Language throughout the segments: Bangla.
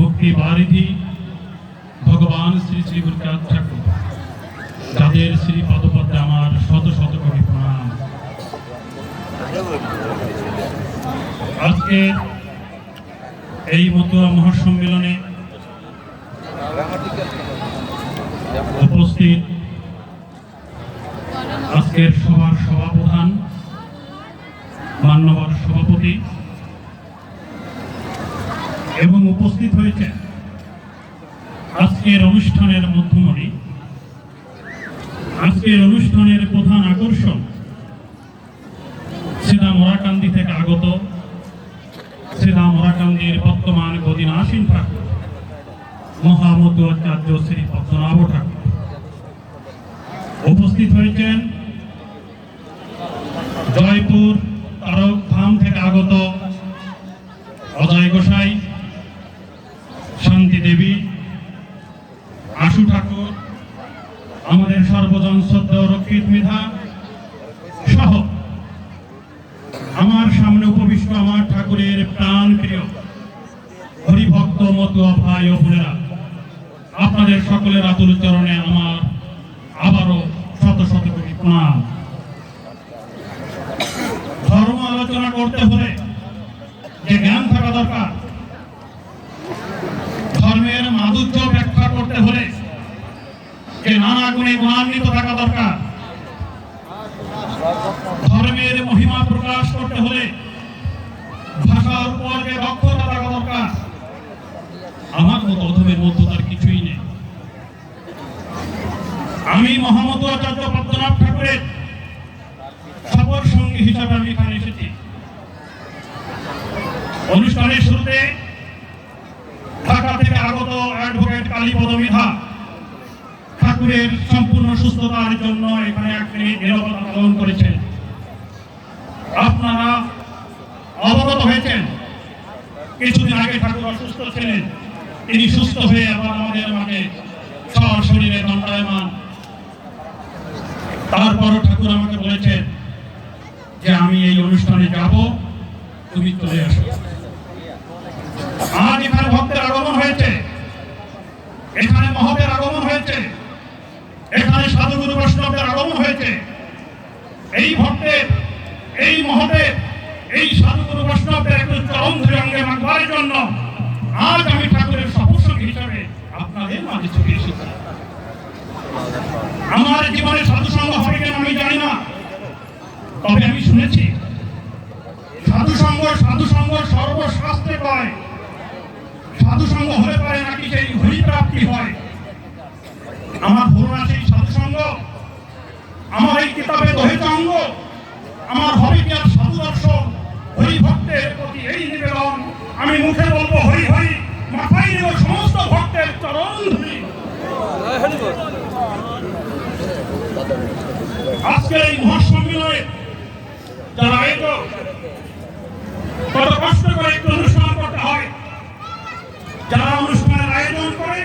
মুক্তি বারিধি ভগবান শ্রী শ্রী গুরুচাঁদ ঠাকুর। যাদের শ্রী পদপদ্মে আমার শত শত কোটি প্রণাম। আজকে এই মতুয়া মহাসম্মেলনে উপস্থিত আজকের সভার সভাপ্রধান মান্যবর সভাপতি এবং উপস্থিত হয়েছে আজকের অনুষ্ঠানের মধ্যমণি, আজকের অনুষ্ঠানের প্রধান আকর্ষণ সিধা মোরাকান্দি থেকে আগত সিধা মোরাকান্দির বর্তমান গদিনাসীন ঠাকুর মহামত আচার্য শ্রী পদ্মনাভ ঠাকুর। উপস্থিত হয়েছেন জয়পুর তারক ধাম থেকে আগত অজয় গোসাই শান্তি দেবী আশু ঠাকুর, আমাদের সর্বজন শ্রদ্ধেয় রক্ষিত মেধা সহ আমার সামনে উপবিষ্ট আমার ঠাকুরের প্রাণ প্রিয় হরিভক্ত মতুয়া ভাই ও বোনেরা, আপনাদের সকলের আতুল চরণে আমার আবারও শত শত কোটি প্রণাম। ধর্ম আলোচনা করতে হলে যে জ্ঞান থাকা দরকার গুণে গুণান্বিত থাকা দরকার। ধর্মের মহিমা প্রকাশ করতে হলে ভাষার উপর যে দক্ষতা থাকা দরকার। আমার মতো অধমের মধ্যে তার কিছুই নেই। আমি মহামত আচার্য পদ্মনাভ ঠাকুরের সফর সঙ্গী হিসাবে আমি এখানে এসেছি। অনুষ্ঠানের শুরুতে ঢাকা থেকে আগত অ্যাডভোকেট কালীপদ মিধা ঠাকুরের সম্পূর্ণ সুস্থতার জন্য এখানে মিনিট নিরবতা পালন করেছেন। আপনারা অবগত হয়েছেন? কিছুদিন আগে ঠাকুর অসুস্থ ছিলেন। তিনি সুস্থ হয়ে আবার আমাদের মাঝে শরীরে দণ্ডায়মান। তারপরও ঠাকুর আমাকে বলেছেন যে, আমি এই অনুষ্ঠানে যাব, তুমি চলে আসো আজ এখানে ভক্তের আগমন হয়েছে এখানে মহতের আগমন হয়েছে এখানে সাধুগুরু বৈষ্ণবদের হয়েছে। এই ভক্তের এই মহতের এই সাধুগুরু বৈষ্ণবদের একটু চরম ধরে অঙ্গে মাখবার জন্য আজ আমি ঠাকুরের সফরসঙ্গী হিসাবে আপনাদের মাঝে ছুটে এসেছি আমার জীবনে সাধুসঙ্গ হবে কেন আমি জানি না, তবে আমি শুনেছি সাধুসঙ্গ সাধুসঙ্গ সর্বশাস্ত্রে কয় সাধুসঙ্গ হলে পারে নাকি সেই হরিপ্রাপ্তি হয়। আমার ধরুন আছে এই সাধুসঙ্গ আমার এই কিতাবে দহিত অঙ্গ, আমার আর সাধু দর্শন হরি ভক্তের প্রতি এই নিবেদন, আমি মুখে বলব হরি হরি, মাথায় নেব সমস্ত ভক্তের চরণ ধরি আজকের এই মহাসম্মেলনে যারা আয়োজক কত কষ্ট করে একটু অনুষ্ঠান করতে হয়, যারা অনুষ্ঠানের আয়োজন করে,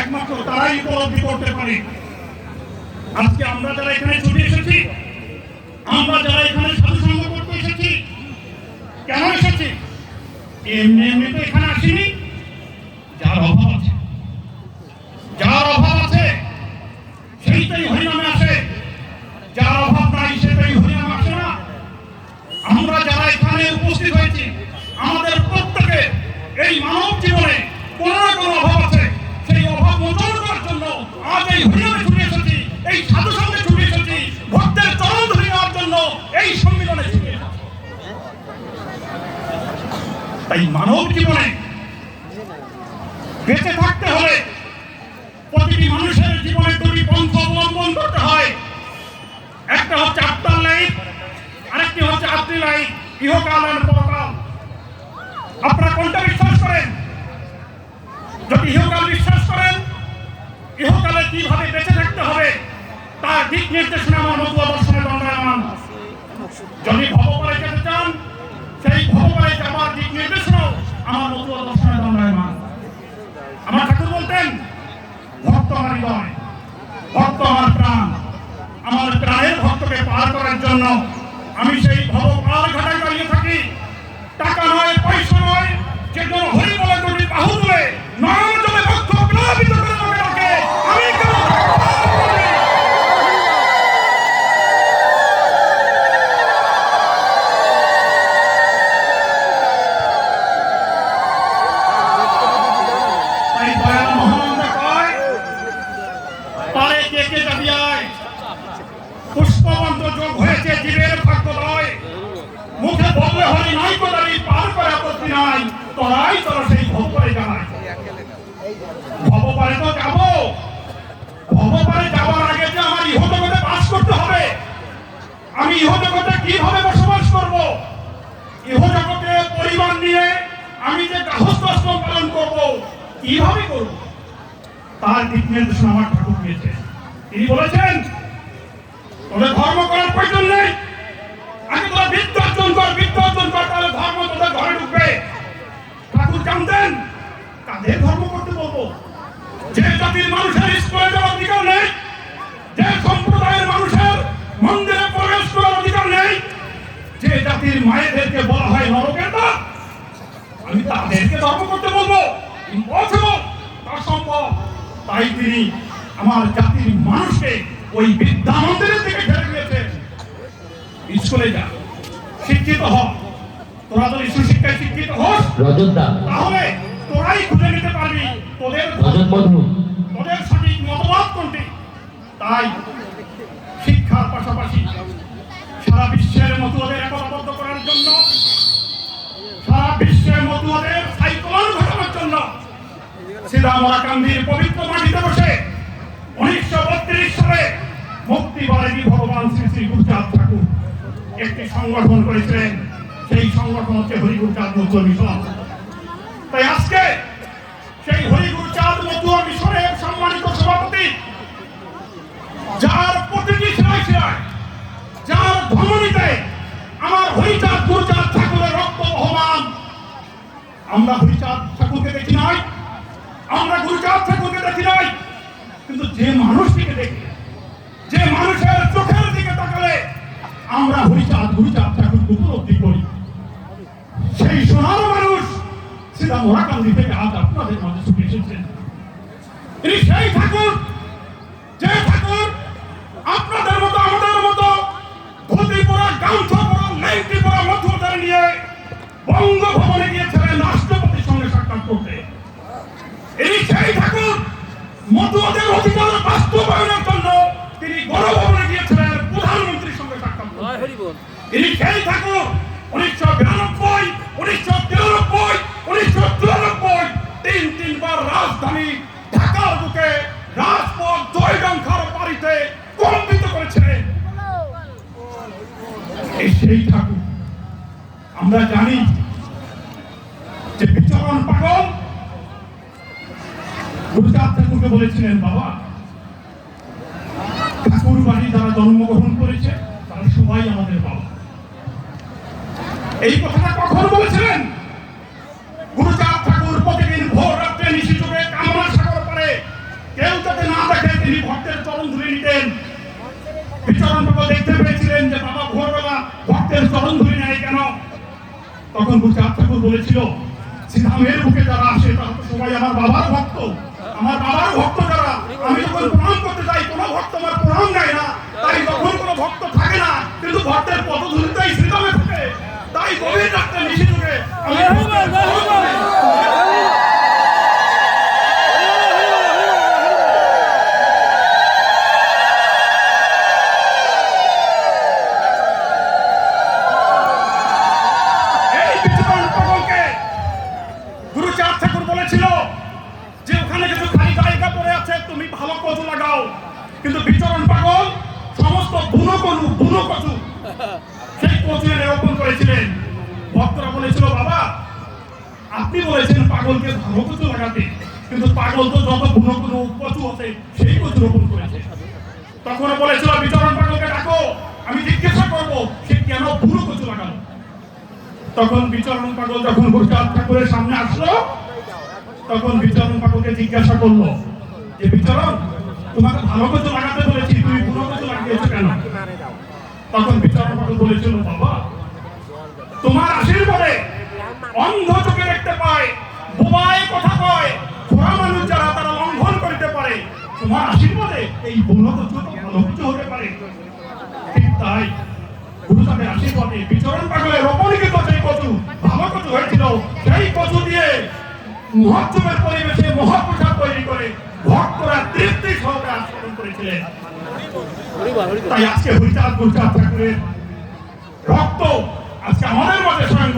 একমাত্র তারাই উপলব্ধি করতে পারে। আজকে আমরা যারা এখানে ছুটে এসেছি, আমরা যারা এখানে সাধুসঙ্গ করতে এসেছি, কেন এসেছি? এমনি এমনি তো এখানে আসিনি। বেঁচে থাকতে হলে প্রতিটি মানুষের জীবনে দুটি পন্থ অবলম্বন করতে হয়। একটা হচ্ছে আত্মার লাইফ, আরেকটি হচ্ছে আত্মী লাইফ, ইহকাল আর পরকাল। আপনারা কোনটা বিশ্বাস করেন? যদি ইহকাল বিশ্বাস করেন, ইহকালে কীভাবে বেঁচে থাকতে হবে, তার দিক নির্দেশনা আমার মতুয়া দর্শনে দণ্ডায়মান। যদি ভবপালে যেতে চান, সেই ভবপালে যাবার দিক নির্দেশনাও আমার মতুয়া দর্শনে দণ্ডায়মান। আমার ঠাকুর বলতেন, ভক্ত আমার হৃদয়, ভক্ত আমার প্রাণ। আমার প্রাণের ভক্তকে পার করার জন্য আমি সেই ভব পার ঘাটায় থাকি। তবে হরি নাই কোদারি পার করে আপত্তি নাই। তোরাই তোরা সেই ভব করে জানাই। ভবপারে তো যাব। ভবপারে যাওয়ার আগে যে আমার ইহজগতে বাস করতে হবে। আমি ইহজগতে কীভাবে বসবাস করব? ইহজগতে পরিবার নিয়ে আমি যে গাহস্থ্যাশ্রম পালন করব, কীভাবে করব? তার দিক নির্দেশনা আমার ঠাকুর দিয়েছে তিনি বলেছেন, তোদের ধর্ম করার প্রয়োজন নেই। ধর্ম তোদের ঘরে ঢুকবে। ঠাকুর জানতেন ধর্ম করতে অধিকার নেই মানুষের মন্দিরে প্রবেশ করার অধিকার নেই, যে জাতির মায়েদেরকে বলা হয় নরকের আমি তাদেরকে ধর্ম করতে বলব। ইম্পসিবল অসম্ভব তাই তিনি আমার জাতির মানুষকে ওই বিদ্যা মন্দিরের দিয়েছেন স্কুলে যা। শিক্ষিত হ। তোরা যদি সুশিক্ষায় শিক্ষিত হোস রজতদা তাহলে তোরাই খুঁজে নিতে পারবি তোদের রজত বন্ধু তোদের সঠিক মতবাদ কোনটি? তাই শিক্ষার পাশাপাশি সারা বিশ্বের মতুয়াদের একতাবদ্ধ করার জন্য সারা বিশ্বের মতুয়াদের সাইক্লোন ঘটানোর জন্য সীতামরাকান্দির পবিত্র মাটিতে বসে উনিশশো বত্রিশ সালে মুক্তিবাদী ভগবান শ্রী শ্রী গুরুচাঁদ ঠাকুর। একটি সংগঠন করেছিলেন, সেই সংগঠন হচ্ছে হরিগুরচাঁদ মতুয়া মিশন। তাই আজকে সেই হরিগুরুচাঁদ মতুয়া মিশনের সম্মানিত সভাপতি, যার প্রতিটি শিলায় শিলায় যার ধমনীতে আমার হরিচাঁদ গুরুচাঁদ ঠাকুরের রক্ত বহমান। আমরা হরিচাঁদ ঠাকুরকে দেখি নাই, আমরা গুরুচাঁদ ঠাকুরকে দেখি নাই, কিন্তু যে মানুষটিকে দেখি যে মানুষের চোখের দিকে তাকালে আমরা হরিচাঁদ, গুরুচাঁদ ঠাকুরকে উপলব্ধি করি। সেই সোনার মানুষ সেটা মোরাকান্দি থেকে আজ আপনাদের মাঝে ছুটে এসেছেন। তিনি সেই ঠাকুর, যে ঠাকুর আপনাদের মতো, আমাদের মতো ধুতি পরা গামছা পরা পরা নিয়ে বঙ্গভবনে গিয়েছিলেন রাষ্ট্রপতির সঙ্গে সাক্ষাৎ করতে। ইনি সেই ঠাকুর অধিকার বাস্তবায়নের জন্য তিনি গণভবনে গিয়েছিলেন প্রধানমন্ত্রীর সঙ্গে সাক্ষাৎ ইনি সেই ঠাকুর উনিশশো বিরানব্বই, উনিশশো তিরানব্বই, উনিশশো চুরানব্বই। তিন, তিনবার রাজধানী ঢাকার বুকে রাজপথ বাড়িতে কম্পিত এই সেই ঠাকুর আমরা জানি যে বিচরণ পাগল। গুরুচাঁদ ঠাকুরকে বলেছিলেন, বাবা ঠাকুর বাড়ি যারা জন্মগ্রহণ করেছে, তারা সবাই আমাদের বাবা। এই কথাটা কখন বলেছিলেন? গুরুচাঁদ ঠাকুর প্রতিদিন ভোর রাত্রে নিশি যুগে কামনা সাগর পারে কেউ যাতে না দেখে তিনি ভক্তের চরণ ধরে নিতেন। বিচরণ বাবা দেখতে পেয়েছিলেন যে বাবা ভোরবেলা ভক্তের চরণ ধরে নেয় কেন? তখন গুরুচাঁদ ঠাকুর বলেছিল শ্রীধামের বুকে যারা আসে তারা সবাই আমার বাবার ভক্ত। আমার বাবার ভক্ত যারা, আমি যখন প্রণাম করতে যাই, কোনো ভক্ত আমার প্রণাম দেয় না। তাই যখন কোনো ভক্ত থাকে না, কিন্তু ভক্তের পদধূলিতেই শ্রীধামে থাকে তাই গভীর রাত্রে নিশি যুগে আমি ভক্তের চরণ ধরে এই বিচরণ পাগলকে গুরুচাঁদ ঠাকুর বলেছিল যে ওখানে কিছু খালি জায়গা পড়ে আছে তুমি ভালো কচু লাগাও। কিন্তু বিচরণ পাগল, সমস্ত বুনো কচু বুনো কচু সেই কচু এনে রোপণ করেছিলেন। ভক্তরা বলেছিল, বাবা, আপনি বলেছেন পাগলকে ভালো কচু লাগাতে। কিন্তু পাগল তো যত বুনো কোনো কচু আছে, সেই কচু রোপণ করেছে। তখন বলেছিল, বিচরণ পাগলকে ডাকো, আমি জিজ্ঞাসা করব, সে কেন বুনো কচু লাগালো? তখন বিচরণ পাগল যখন গুরুচাঁদ ঠাকুরের সামনে আসলো, তখন বিচরণ পাগলকে জিজ্ঞাসা করল যে বিচরণ তোমাকে ভালো লাগাতে বলেছি, তুমি লাগিয়েছো কেন? তখন বিচরণ পাগল বলেছিল, বাবা, তোমার আশীর্বাদে অন্ধ চোখে দেখতে পায়, বোবায় কথা কয় মানুষ যারা তারা লঙ্ঘন করিতে পারে। তোমার আশীর্বাদে এই ভালো কিছু হতে পারে। ঠিক তাই আশীর্বাদে বিচরণ পাগলের রোপণীকৃত সেই ভালো হয়েছিল, সেই কচু দিয়ে পরিবেশে মহাপ্রসাদ তৈরি করে ভক্তরা তৃপ্তি সহকারে আস্বাদন করেছিলেন তাই আজকে ঠাকুরের রক্ত আজকে আমাদের স্বয়ং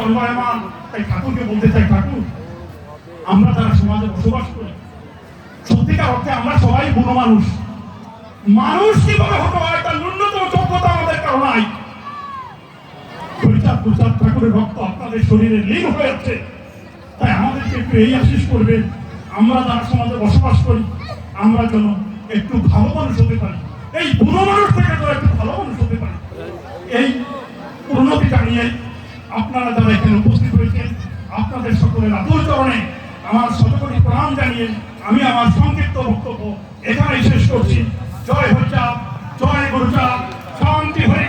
তাই ঠাকুরকে বলতে চাই, ঠাকুর, আমরা সমাজে বসবাস করি। সত্যিকার অর্থে আমরা সবাই মানুষ। মানুষ কীভাবে হতে হয় তার ন্যূনতম যোগ্যতা আমাদের কারও নাই। হরিচাঁদ ঠাকুরের ভক্ত আপনাদের শরীরে লীন হয়ে আছে তাই আমাদেরকে একটু এই আশিস করবেন। আমরা যারা সমাজে বসবাস করি। আমরা যেন একটু ভালো মানুষ হতে পারি। এই বুড়ো মানুষ থেকে তো একটু ভালো মানুষ হতে পারি, এই উন্নতি জানিয়ে আপনারা যারা এখানে উপস্থিত হয়েছেন, আপনাদের সকলের আদর চরণে আমার শতকোটি প্রণাম জানিয়ে আমি আমার সংক্ষিপ্ত বক্তব্য এখানেই শেষ করছি। জয় হরিচাঁদ, জয় গুরুচাপ শান্তি হরি।